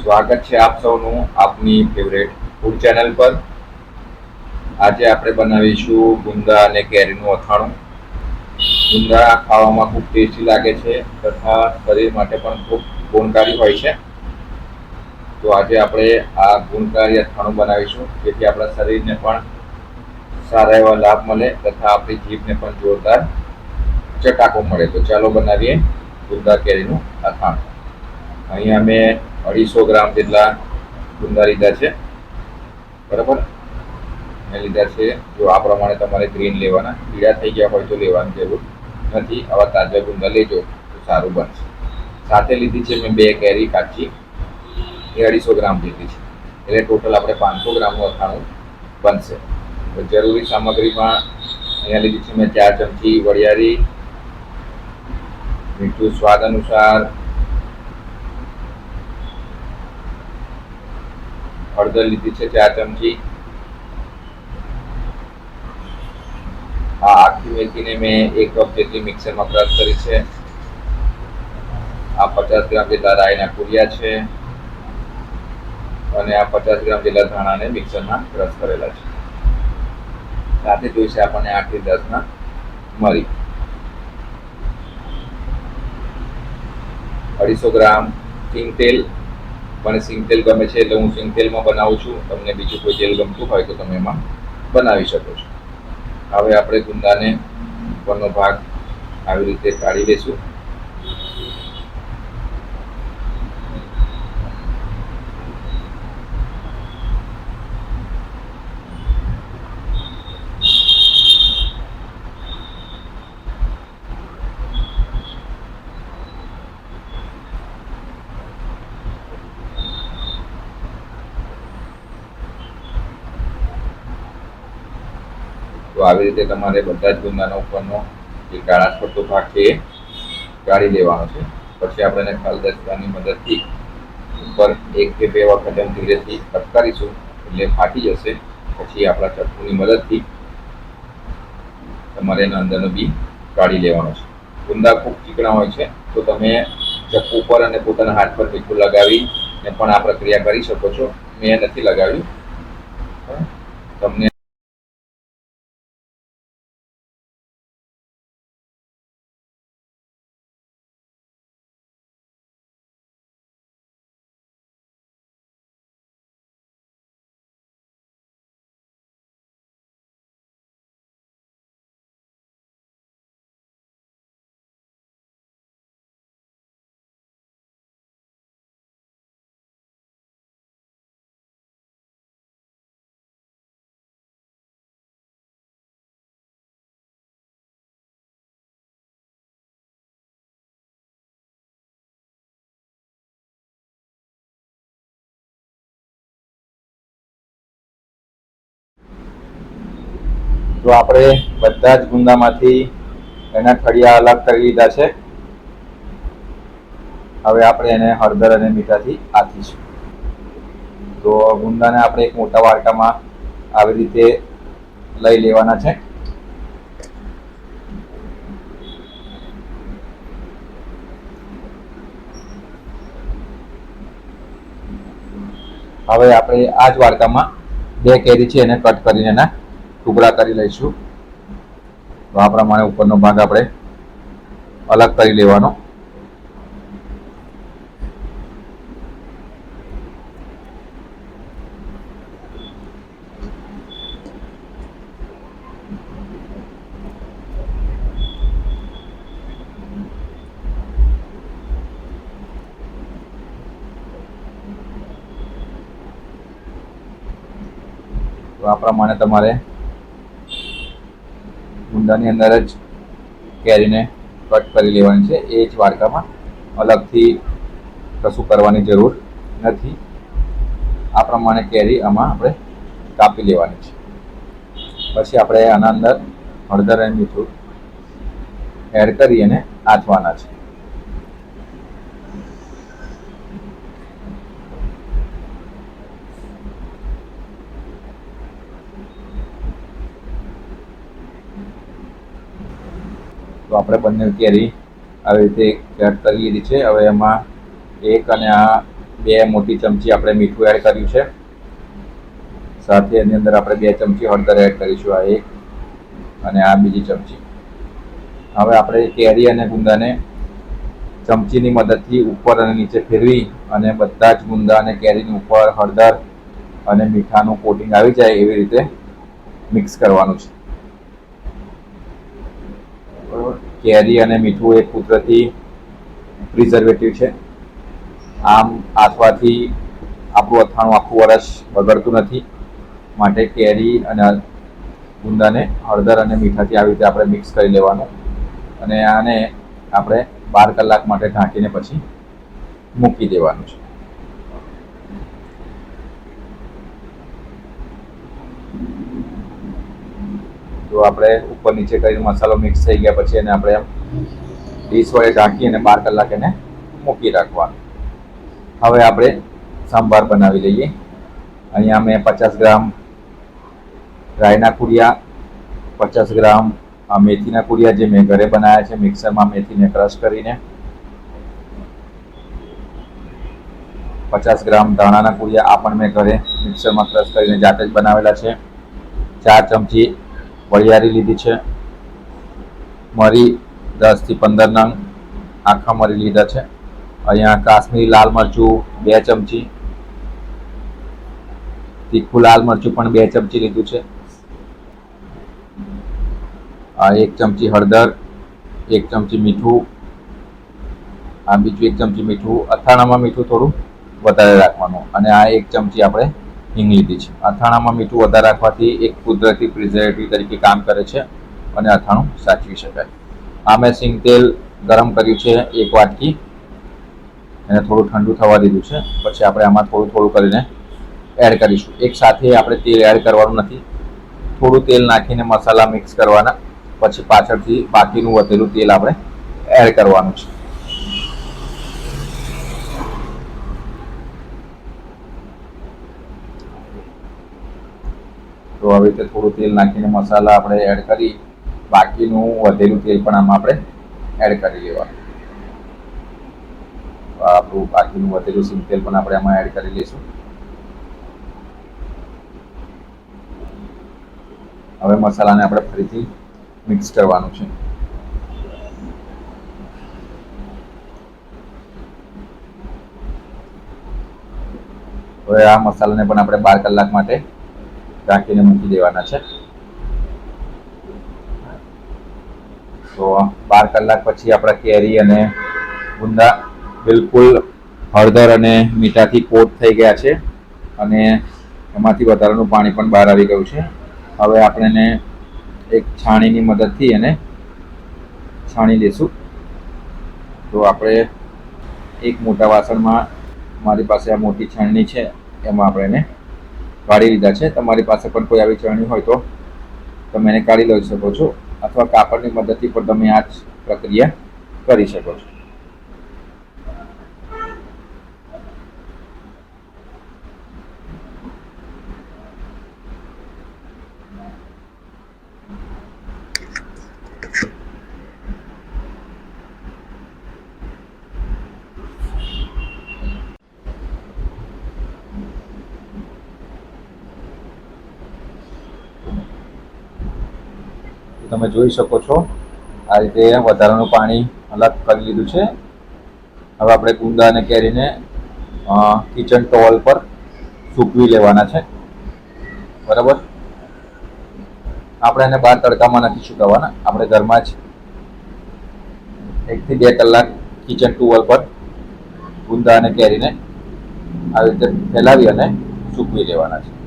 સ્વાગત છે આપ સૌનું આપની ફેવરેટ ફૂડ ચેનલ પર. આજે આપણે બનાવીશું ગુંદા અને કેરીનું અથાણું. ગુંદા ખાવામાં ખૂબ ટેસ્ટી લાગે છે તથા શરીર માટે પણ ખૂબ ગુણકારી હોય છે. તો આજે આપણે આ ગુણકારી અથાણું બનાવીશું, જેથી આપણા શરીરને પણ સારા એવા લાભ મળે તથા આપણી જીભને પણ જોરદાર ચટાકો મળે. તો ચાલો બનાવીએ ગુંદા કેરીનું અથાણું. અહીંયા મેં અઢીસો ગ્રામ જેટલા ગુંદા લીધા છે. બરાબર? મેં લીધા છે. જો આ પ્રમાણે તમારે ગ્રીન લેવાના. પીળા થઈ ગયા હોય તો લેવાની જરૂર નથી. આવા તાજા ગુંદા લેજો તો સારું બનશે. સાથે લીધી છે મેં બે કેરી કાચી. એ અઢીસો ગ્રામ લીધી છે. એટલે ટોટલ આપણે પાંચસો ગ્રામનું અથાણું બનશે. જરૂરી સામગ્રીમાં અહીંયા લીધી છે મેં ચાર ચમચી વરિયાળી, મીઠું સ્વાદ અનુસાર હળદર લીધી છે ચાર ચમચી. આ આખી મેથીને મેં એક કપ જેટલી મિક્સરમાં ક્રશ કરી છે. આ પચાસ ગ્રામ જેટલા રાઈના કુરિયા છે. અને આ પચાસ ગ્રામ જેટલા ધાણાને મિક્સરમાં ક્રશ કરેલા છે. સાથે જોઈશે આપણને આઠથી દસના મરી. અઢીસો ગ્રામ સિંગ તેલ મને સિંગ તેલ ગમે છે એટલે હું સિંગ તેલમાં બનાવું છું. તમને બીજું કોઈ તેલ ગમતું હોય તો તમે એમાં બનાવી શકો છો. હવે આપણે ગુંદાને ઉપરનો ભાગ આવી રીતે કાઢી લઈશું. આવી રીતે તમારે બધા જ ગુંદાના ઉપરનો જે કાળા પડતો ભાગ છે કાઢી લેવાનો છે. પછી આપણે ખાલી દસ્તાની મદદથી ઉપર એક કે બે વખત એમ ધીરેથી કટ એટલે ફાટી જશે. પછી આપણા ચપ્પુની મદદથી તમારે એના અંદરનો બી કાઢી લેવાનો છે. ગુંદા ખૂબ ચીકણા હોય છે, તો તમે ચપ્પુ પર અને પોતાના હાથ પર મીઠું લગાવીને પણ આ પ્રક્રિયા કરી શકો છો. મેં નથી લગાવ્યું. તમને તો આપણે બધા જ ગુંદામાંથી એના ખડિયા અલગ કરી લીધા છે. હવે આપણે એને હળદર અને મીઠાથી આથીશું. તો ગુંદાને આપણે એક મોટા વાડકામાં આવી રીતે લઈ લેવાના છે. હવે આપણે આ જ વાડકામાં બે કેરી છે એને કટ કરીને એના ટુકડા કરી લઈશું. તો આ પ્રમાણે ઉપરનો ભાગ આપણે અલગ કરી લેવાનો. તો આ પ્રમાણે તમારે ગુંદાની અંદર જ કેરીને કટ કરી લેવાની છે. એ જ વાડકામાં અલગથી કશું કરવાની જરૂર નથી. આ પ્રમાણે કેરી આમાં આપણે કાપી લેવાની છે. પછી આપણે આના અંદર હળદર અને મીઠું એડ કરી અને આથવાના છે. તો આપણે બંને કેરી આવી રીતે કટ કરી લીધી છે. હવે એમાં એક અને આ બે મોટી ચમચી આપણે મીઠું એડ કર્યું છે. સાથે એની અંદર આપણે બે ચમચી હળદર એડ કરીશું, આ એક અને આ બીજી ચમચી. હવે આપણે કેરી અને ગુંદાને ચમચીની મદદથી ઉપર અને નીચે ફેરવી અને બધા જ ગુંદા અને કેરીની ઉપર હળદર અને મીઠાનું કોટિંગ આવી જાય એવી રીતે મિક્સ કરવાનું છે બરોબર કેરી અને મીઠું એ કુદરતી પ્રિઝર્વેટિવ છે. આમ આથવાથી આપણું અથાણું આખું વરસ બગડતું નથી. માટે કેરી અને ગુંદાને હળદર અને મીઠાથી આવી રીતે આપણે મિક્સ કરી લેવાનું. અને આને આપણે બાર કલાક માટે ઢાંકીને પછી મૂકી દેવાનું છે. જો આપણે ઉપર નીચે કરીને મસાલો મિક્સ થઈ ગયા પછી એને આપણે એમ ડીશ વડે ઢાંકી અને બાર કલાક એને મૂકી રાખવાનું. હવે આપણે સાંભાર બનાવી લઈએ. અહીંયા મેં પચાસ ગ્રામ રાયના કુડિયા પચાસ ગ્રામ આ મેથીના કુડિયા જે મેં ઘરે બનાવ્યા છે, મિક્સરમાં મેથીને ક્રશ કરીને, પચાસ ગ્રામ ધાણાના કુડિયા આ પણ મેં ઘરે મિક્સરમાં ક્રશ કરીને જાતે જ બનાવેલા છે. ચાર ચમચી વરિયાળી લીધી છે. મરી દસથી પંદર નંગ આખા મરી લીધા છે. અહીંયા કાશ્મીરી લાલ મરચું બે ચમચી, તીખું લાલ મરચું પણ બે ચમચી લીધું છે. આ એક ચમચી હળદર, એક ચમચી મીઠું, આ બીજું એક ચમચી મીઠું અથાણામાં મીઠું થોડું વધારે રાખવાનું. અને આ એક ચમચી આપણે હિંગ લીધી છે. અથાણામાં મીઠું વધારે રાખવાથી એક કુદરતી પ્રિઝર્વેટિવ તરીકે કામ કરે છે અને અથાણું સાચવી શકાય. આ મેં સિંગ તેલ ગરમ કર્યું છે એક વાટકી. એને થોડું ઠંડુ થવા દીધું છે. પછી આપણે આમાં થોડું થોડું કરીને એડ કરીશું. એક સાથે આપણે તેલ એડ કરવાનું નથી. થોડું તેલ નાખીને મસાલા મિક્સ કરવાના. પછી પાછળથી બાકીનું વધેલું તેલ આપણે એડ કરવાનું છે. તો આવી રીતે થોડું તેલ નાખીને મસાલા આપણે એડ કરી, બાકીનું વધેલું તેલ પણ આમાં આપણે એડ કરી લેવાનું. આપણું બાકીનું વધેલું સિંગ તેલ પણ આપણે આમાં એડ કરી લઈશું. હવે મસાલાને આપણે ફરીથી મિક્સ કરવાનું છે. હવે આ મસાલાને પણ આપણે બાર કલાક માટે ઢાંકીને મૂકી દેવાના છે. તો બાર કલાક પછી આપણા કેરી અને ગુંદા બિલકુલ હળદર અને મીઠાથી કોટ થઈ ગયા છે અને એમાંથી વધારાનું પાણી પણ બહાર આવી ગયું છે. હવે આપણે એક છાણીની મદદથી એને છાણી લઈશું તો આપણે એક મોટા વાસણમાં મારી પાસે આ મોટી છાણણી છે, એમાં આપણે એને કાઢી લીધા છે. તમારી પાસે પણ કોઈ આવી ચરણી હોય તો તમે એને કાઢી લઈ શકો છો. અથવા કાપડની મદદથી પણ તમે આ જ પ્રક્રિયા કરી શકો છો. તમે જોઈ શકો છો. આ રીતે વધારાનું પાણી અલગ કરી લીધું છે. હવે આપણે કુંદાને કેરીને કિચન ટોવલ પર સૂકવી લેવાના છે. બરાબર? આપણે એને બહાર તડકામાં નથી સુકાવવાના આપણે ઘરમાં જ એકથી બે કલાક કિચન ટુવલ પર ગુંદા અને કેરીને આવી રીતે ફેલાવી અને સૂકવી લેવાના છે.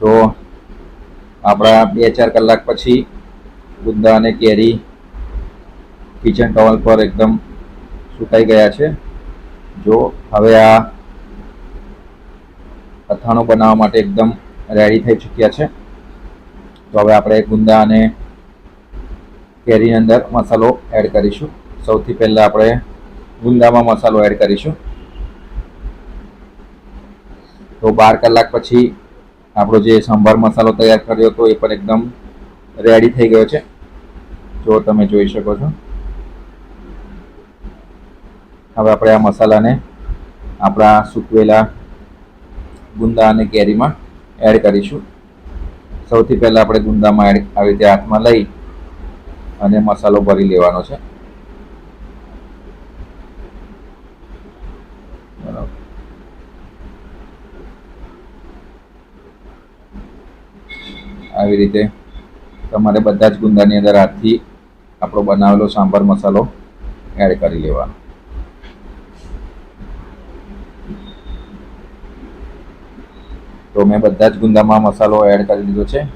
તો આપણા બે ચાર કલાક પછી ગુંદા અને કેરી કિચન ટોવલ પર એકદમ સુકાઈ ગયા છે. જો હવે આ અથાણું બનાવવા માટે એકદમ રેડી થઈ ચૂક્યા છે. તો હવે આપણે ગુંદા અને કેરીની અંદર મસાલો એડ કરીશું. સૌથી પહેલાં આપણે ગુંદામાં મસાલો એડ કરીશું. તો બાર કલાક પછી આપણો જે સંભાર મસાલો તૈયાર કર્યો હતો એ પણ એકદમ રેડી થઈ ગયો છે. જો તમે જોઈ શકો છો. હવે આપણે આ મસાલાને આપણા સૂકવેલા ગુંદા અને કેરીમાં એડ કરીશું. સૌથી પહેલાં આપણે ગુંદામાં એડ આવી રીતે હાથમાં લઈ અને મસાલો ભરી લેવાનો છે બરાબર આવી રીતે તમારે બધા જ ગુંદાની અંદર હાથથી આપણો બનાવેલો સાંભાર મસાલો એડ કરી લેવાનો. તો મેં બધા જ ગુંદામાં મસાલો એડ કરી દીધો છે.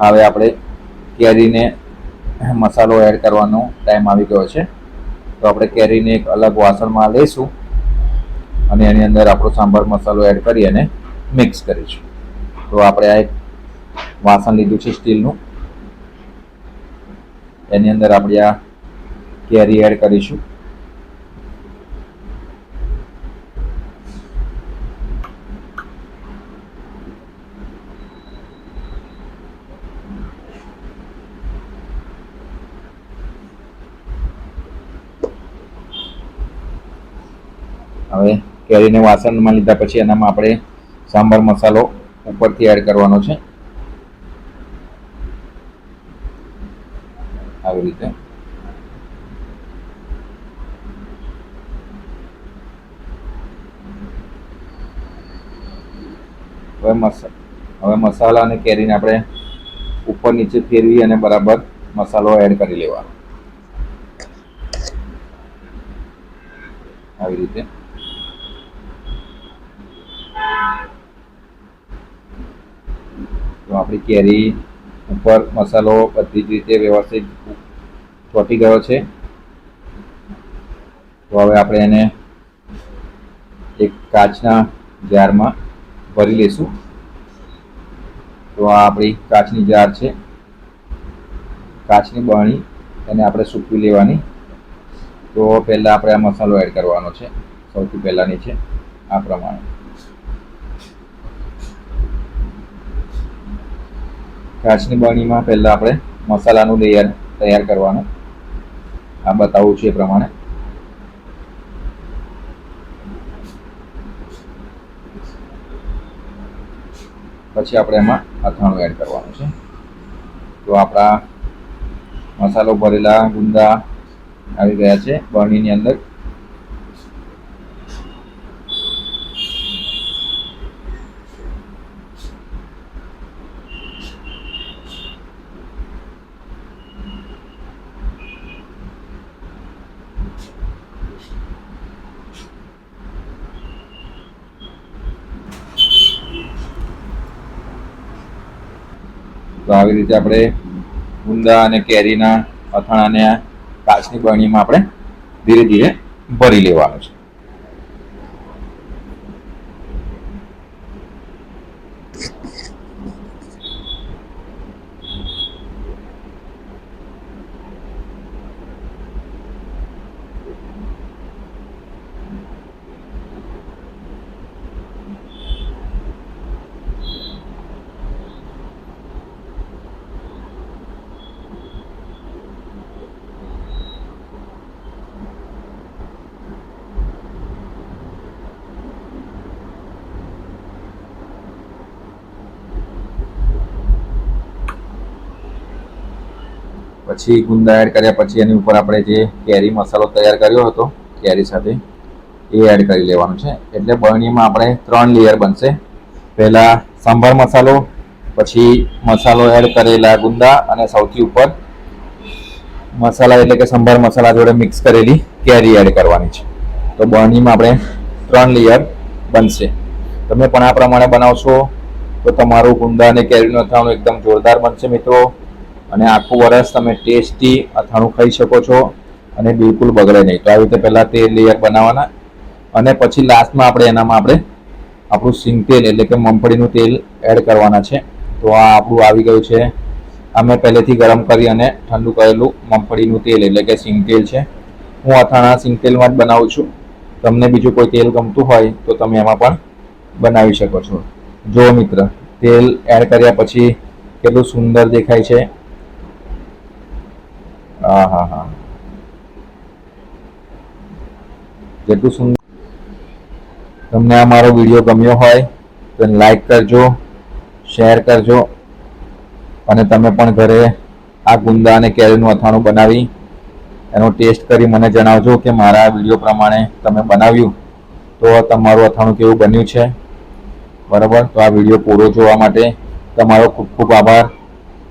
હવે આપણે કેરીને મસાલો એડ કરવાનો ટાઈમ આવી ગયો છે. તો આપણે કેરીને એક અલગ વાસણમાં લઈશું અને એની અંદર આપણો સાંભાર મસાલો એડ કરી અને મિક્સ કરીશું. તો આપણે આ એક વાસણ લીધું છે સ્ટીલનું. એની અંદર આપણે આ કેરી એડ કરીશું. હવે કેરીને વાસણમાં લીધા પછી એનામાં આપણે સાંભાર મસાલો ઉપરથી એડ કરવાનો છે. આવી રીતે. હવે મસા, હવે મસાલા અને કેરીને આપણે ઉપર નીચે ફેરવી અને બરાબર મસાલો એડ કરી લેવાનો. આવી રીતે. તો આપણી કેરી ઉપર મસાલો બધી જ રીતે વ્યવસ્થિત ચોંટી ગયો છે. તો હવે આપણે એને એક કાચના જારમાં ભરી લઈશું તો આ આપણી કાચની જાર છે. કાચની બરણી એને આપણે સૂકવી લેવાની. તો પહેલાં આપણે આ મસાલો એડ કરવાનો છે. સૌથી પહેલાંની છે. આ પ્રમાણે. કાચની બરણીમાં પહેલાં આપણે મસાલાનું લેયર તૈયાર કરવાનું. આ બતાવું છું એ પ્રમાણે. પછી આપણે એમાં અથાણું એડ કરવાનું છે. તો આપણા મસાલો ભરેલા ગુંદા આવી ગયા છે. બરણીની અંદર તો આવી રીતે આપણે ગુંદા અને કેરીના અથાણાને કાચની બરણીમાં આપણે ધીરે ધીરે ભરી લેવાનું છે. પછી ગુંદા એડ કર્યા પછી એની ઉપર આપણે જે કેરી મસાલો તૈયાર કર્યો હતો, કેરી સાથે, એ એડ કરી લેવાનું છે. એટલે બરણીમાં આપણે ત્રણ લેયર બનશે. પહેલાં સાંભાર મસાલો, પછી મસાલો એડ કરેલા ગુંદા અને સૌથી ઉપર મસાલા એટલે કે સંભાર મસાલા જોડે મિક્સ કરેલી કેરી એડ કરવાની છે. તો બરણીમાં આપણે ત્રણ લેયર બનશે. તમે પણ આ પ્રમાણે બનાવશો તો તમારું ગુંદા અને કેરીનું અથાણું એકદમ જોરદાર બનશે મિત્રો. અને આખું વરસ તમે ટેસ્ટી અથાણું ખાઈ શકો છો અને બિલકુલ બગડે નહીં. તો આવી રીતે પહેલાં તે લેયર બનાવવાના અને પછી લાસ્ટમાં આપણે એનામાં આપણે આપણું સિંગ તેલ એટલે કે મગફળીનું તેલ એડ કરવાના છે. તો આ આપણું આવી ગયું છે. આ મેં પહેલેથી ગરમ કરી અને ઠંડુ કરેલું મગફળીનું તેલ એટલે કે સિંગ તેલ છે. હું અથાણા સિંગ તેલમાં જ બનાવું છું. તમને બીજું કોઈ તેલ ગમતું હોય તો તમે એમાં પણ બનાવી શકો છો. જો મિત્ર, તેલ એડ કર્યા પછી કેટલું સુંદર દેખાય છે. હા હા હા. જેટલું સુંદર તમને આ મારો વીડિયો ગમ્યો હોય, તો લાઈક કરજો, શેર કરજો, અને તમે પણ ઘરે આ ગુંદા અને કેરીનું અથાણું બનાવી, એનો ટેસ્ટ કરી મને જણાવજો કે મારા વીડિયો પ્રમાણે તમે બનાવ્યું. તો તમારું અથાણું કેવું બન્યું છે? બરાબર? તો આ વીડિયો પૂરો જોવા માટે તમારો ખૂબ ખૂબ આભાર.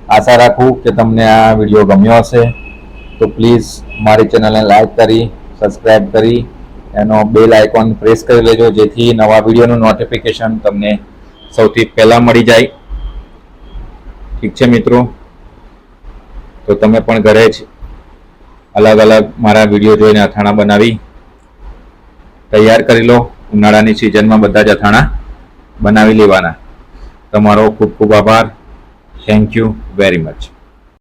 આશા રાખું કે તમને આ વીડિયો ગમ્યો હશે. તો પ્લીઝ મારી ચેનલને લાઈક કરી સબસ્ક્રાઈબ કરી, એનો બેલ આઇકોન પ્રેસ કરી લેજો, જેથી નવા વિડીયોનું નોટિફિકેશન તમને સૌથી પહેલાં મળી જાય. ઠીક છે મિત્રો? તો તમે પણ ઘરે જ અલગ અલગ મારા વીડિયો જોઈને અથાણા બનાવી, તૈયાર કરી લો. ઉનાળાની સિઝનમાં બધા જ અથાણા બનાવી લેવાના. તમારો ખૂબ ખૂબ આભાર. Thank you very much